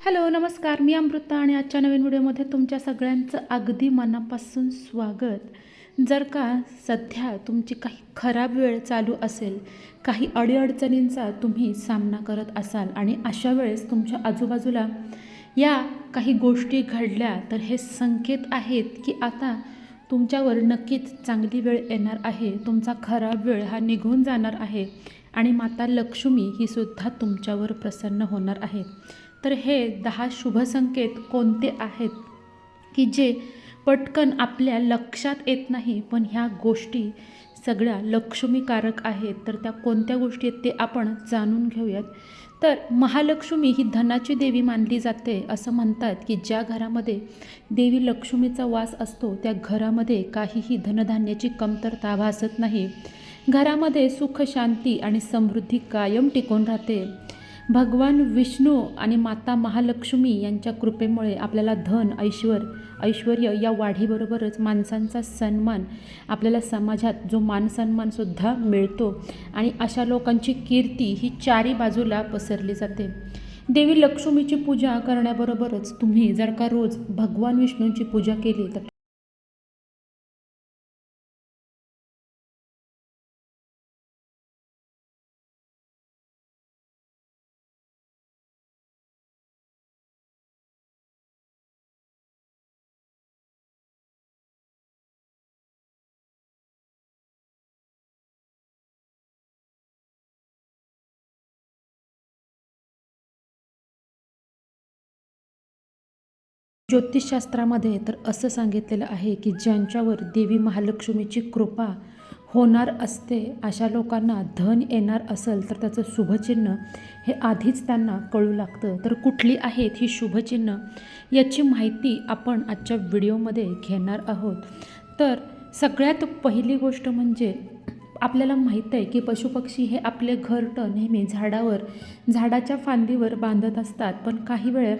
Hello नमस्कार. मी अमृता आणि आजच्या नवीन व्हिडिओमध्ये तुमच्या सगळ्यांचं अगदी मनापासून स्वागत. जर का सध्या तुमची काही खराब वेळ चालू असेल काही अडीअडचणींचा तुम्ही सामना करत असाल आणि अशा वेळेस तुमच्या आजूबाजूला या काही गोष्टी घडल्या तर हे संकेत आहेत की आता तुमच्यावर नक्कीच चांगली वेळ येणार आहे तुमचा खराब वेळ हा निघून जाणार आहे आणि माता लक्ष्मी ही सुद्धा तुमच्यावर प्रसन्न होणार आहे. तर हे दहा शुभसंकेत कोणते आहेत? की जे पटकन आपल्या लक्षात येत नाही पण ह्या गोष्टी सगळ्या लक्ष्मीकारक आहेत. तर त्या कोणत्या गोष्टी आहेत ते आपण जाणून घेऊयात. तर महालक्ष्मी ही धनाची देवी मानली जाते असं म्हणतात की ज्या घरामध्ये देवी लक्ष्मीचा वास असतो त्या घरामध्ये काहीही धनधान्याची कमतरता भासत नाही. घरामध्ये सुख शांती आणि समृद्धी कायम टिकून राहते. भगवान विष्णू आणि माता महालक्ष्मी यांच्या कृपेमुळे आपल्याला धन ऐश्वर ऐश्वर या वाढीबरोबरच माणसांचा सन्मान आपल्याला समाजात जो मान सन्मानसुद्धा मिळतो आणि अशा लोकांची कीर्ती ही चारी बाजूला पसरली जाते. देवी लक्ष्मीची पूजा करण्याबरोबरच तुम्ही जर का रोज भगवान विष्णूंची पूजा केली तर ज्योतिषशास्त्रामध्ये तर असं सांगितलेलं आहे की ज्यांच्यावर देवी महालक्ष्मीची कृपा होणार असते अशा लोकांना धन येणार असेल तर त्याचं शुभचिन्ह हे आधीच त्यांना कळू लागतं. तर कुठली आहेत ही शुभचिन्ह? याची माहिती आपण आजच्या व्हिडिओमध्ये घेणार आहोत. तर सगळ्यात पहिली गोष्ट म्हणजे आपल्याला माहीत आहे की पशुपक्षी हे आपले घरटं नेहमी झाडावर झाडाच्या फांदीवर बांधत असतात. पण काही वेळ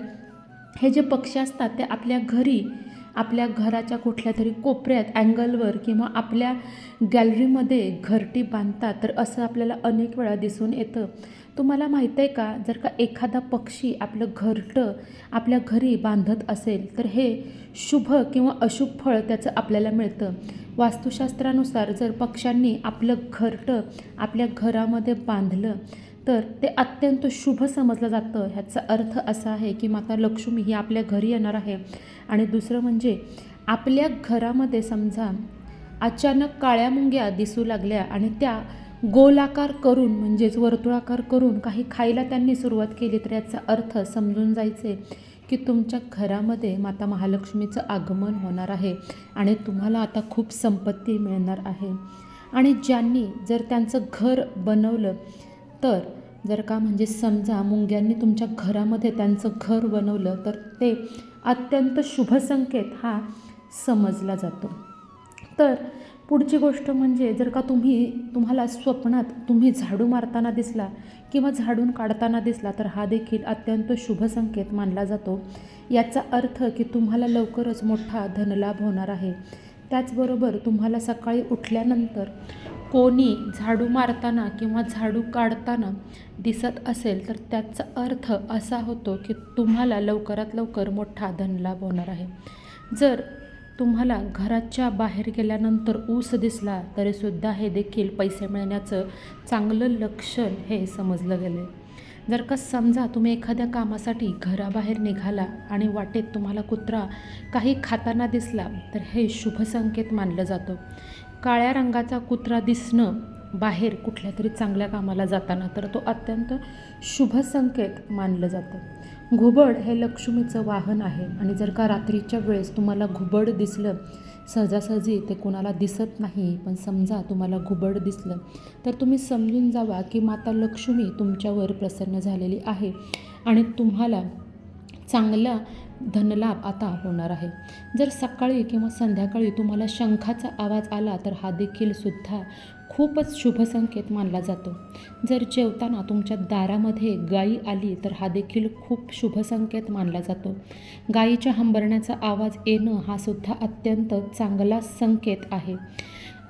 हे जे पक्षी असतात ते आपल्या घरी आपल्या घराच्या कुठल्या तरी कोपऱ्यात अँगलवर किंवा आपल्या गॅलरीमध्ये घरटी बांधतात तर असं आपल्याला अनेक वेळा दिसून येतं. तुम्हाला माहीत आहे का? जर का एखादा पक्षी आपलं घरटं आपल्या घरी बांधत असेल तर हे शुभ किंवा अशुभ फळ त्याचं आपल्याला मिळतं. वास्तुशास्त्रानुसार जर पक्ष्यांनी आपलं घरटं आपल्या घरामध्ये बांधलं तर ते अत्यंत शुभ समजलं जातं. ह्याचा अर्थ असा आहे की माता लक्ष्मी ही आपल्या घरी येणार आहे. आणि दुसरं म्हणजे आपल्या घरामध्ये समजा अचानक काळ्या मुंग्या दिसू लागल्या आणि त्या गोलाकार करून म्हणजेच वर्तुळाकार करून काही खायला त्यांनी सुरुवात केली तर याचा अर्थ समजून जायचे की तुमच्या घरामध्ये माता महालक्ष्मीचं आगमन होणार आहे आणि तुम्हाला आता खूप संपत्ती मिळणार आहे. आणि ज्यांनी जर त्यांचं घर बनवलं तर जर का म्हणजे समजा मुंग्यांनी तुमच्या घरामध्ये त्यांचं घर बनवलं तर ते अत्यंत शुभ संकेत हा समजला जातो. तर पुढची गोष्ट म्हणजे जर का तुम्ही तुम्हाला स्वप्नात तुम्ही झाडू मारताना दिसला किंवा झाडून काढताना दिसला तर हा देखील अत्यंत शुभ संकेत मानला जातो. याचा अर्थ की तुम्हाला लवकरच मोठा धनलाभ होणार आहे. त्याचबरोबर तुम्हाला सकाळी उठल्यानंतर कोणी झाडू मारताना किंवा झाडू काढताना दिसत असेल तर त्याचा अर्थ असा होतो की तुम्हाला लवकरात लवकर मोठा धनलाभ होणार आहे. जर तुम्हाला घराच्या बाहेर गेल्यानंतर ऊस दिसला तरीसुद्धा हे देखील पैसे मिळण्याचं चांगलं लक्षण हे समजलं गेलं जर का समजा तुम्ही एखाद्या कामासाठी घराबाहेर निघाला आणि वाटेत तुम्हाला कुत्रा काही खाताना दिसला तर हे शुभ संकेत मानलं जातं. काळ्या रंगाचा कुत्रा दिसणं बाहेर कुठल्या तरी चांगल्या कामाला जाताना तर तो अत्यंत शुभ संकेत मानलं जातं. घुबड हे लक्ष्मीचं वाहन आहे. आणि जर का रात्रीच्या वेळेस तुम्हाला घुबड दिसलं सहजासहजी ते कोणाला दिसत नाही पण समजा तुम्हाला घुबड दिसलं तर तुम्ही समजून जावा की माता लक्ष्मी तुमच्यावर प्रसन्न झालेली आहे. आणि तुम्हाला चांगला धनलाभ आता होणार आहे. जर सकाळी किंवा संध्याकाळी तुम्हाला शंखाचा आवाज आला तर हा देखील सुद्धा खूपच शुभ संकेत मानला जातो. जर जेवताना तुमच्या दारामध्ये गाई आली तर हा देखील खूप शुभ संकेत मानला जातो. गाईच्या हंबरण्याचा आवाज येणं हा सुद्धा अत्यंत चांगला संकेत आहे.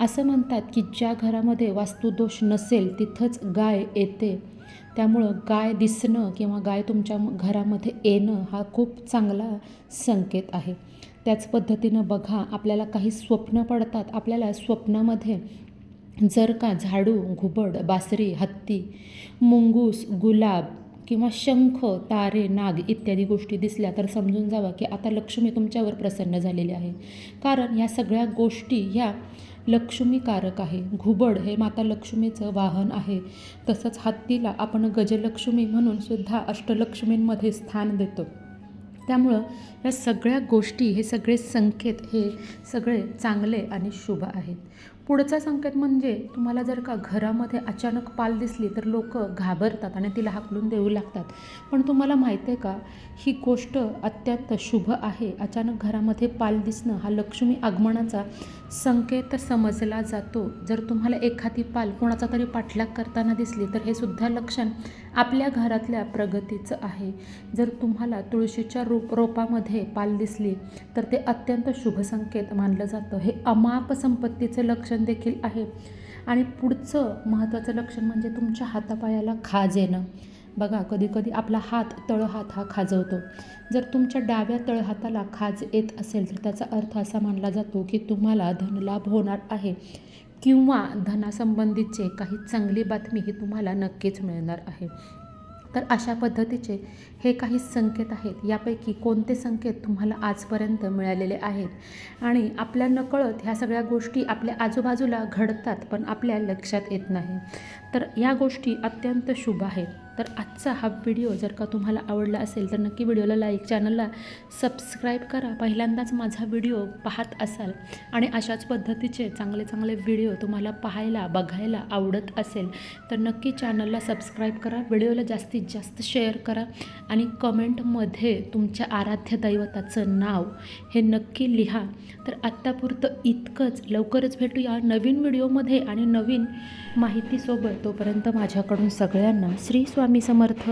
असं म्हणतात की ज्या घरामध्ये वास्तुदोष नसेल तिथंच गाय येते. त्यामुळं गाय दिसणं किंवा गाय तुमच्या घरामध्ये येणं हा खूप चांगला संकेत आहे. त्याच पद्धतीनं बघा आपल्याला काही स्वप्न पडतात. आपल्याला स्वप्नामध्ये जर का झाडू घुबड बासरी हत्ती मुंगूस गुलाब किंवा शंख तारे नाग इत्यादी गोष्टी दिसल्या तर समजून जावं की आता लक्ष्मी तुमच्यावर प्रसन्न झालेली आहे. कारण ह्या सगळ्या गोष्टी ह्या लक्ष्मीकारक आहे. घुबड हे माता लक्ष्मीचं वाहन आहे. तसंच हत्तीला आपण गजलक्ष्मी म्हणून सुद्धा अष्टलक्ष्मींमध्ये स्थान देतो. त्यामुळं या सगळ्या गोष्टी हे सगळे संकेत हे सगळे चांगले आणि शुभ आहेत. पुढचा संकेत म्हणजे तुम्हाला जर का घरामध्ये अचानक पाल दिसली तर लोक घाबरतात आणि तिला हाकलून देऊ लागतात. पण तुम्हाला माहिती आहे का ही गोष्ट अत्यंत शुभ आहे. अचानक घरामध्ये पाल दिसणं हा लक्ष्मी आगमनाचा संकेत समजला जातो. जर तुम्हाला एखादी पाल कोणाचा तरी पाठलाग करताना दिसली तर हे सुद्धा लक्षण आपल्या घरातल्या प्रगतीचं आहे. जर तुम्हाला तुळशीच्या रोप रोपामध्ये पाल दिसली तर ते अत्यंत शुभ संकेत मानलं जातं. हे अमाप संपत्तीचं लक्षण देखील आहे. आणि पुढचं महत्त्वाचं लक्षण म्हणजे तुमच्या हातापायाला खाज येणं. बघा कधीकधी आपला हात तळहात हा खाजवतो. जर तुमच्या डाव्या तळहाताला खाज येत असेल तर त्याचा अर्थ असा मानला जातो की तुम्हाला धनलाभ होणार आहे किंवा धनासंबंधीचे काही चांगली बातमी ही तुम्हाला नक्कीच मिळणार आहे. तर अशा पद्धतीचे हे काही संकेत आहेत. यापैकी कोणते संकेत तुम्हाला आजपर्यंत मिळालेले आहेत? आणि आपल्या नकळत ह्या सगळ्या गोष्टी आपल्या आजूबाजूला घडतात पण आपल्या लक्षात येत नाही. तर या गोष्टी अत्यंत शुभ आहेत. तर आजचा हा व्हिडिओ जर का तुम्हाला आवडला असेल तर नक्की व्हिडिओला लाईक चॅनलला सबस्क्राईब करा. पहिल्यांदाच माझा व्हिडिओ पाहत असाल आणि अशाच पद्धतीचे चांगले चांगले व्हिडिओ तुम्हाला पाहायला बघायला आवडत असेल तर नक्की चॅनलला सबस्क्राईब करा. व्हिडिओला जास्तीत जास्त शेअर करा आणि कमेंटमध्ये तुमच्या आराध्य दैवताचं नाव हे नक्की लिहा. तर आत्तापुरतं इतकंच. लवकरच भेटूया नवीन व्हिडिओमध्ये आणि नवीन माहितीसोबत. तोपर्यंत माझ्याकडून सगळ्यांना श्री स्वामी समर्थ.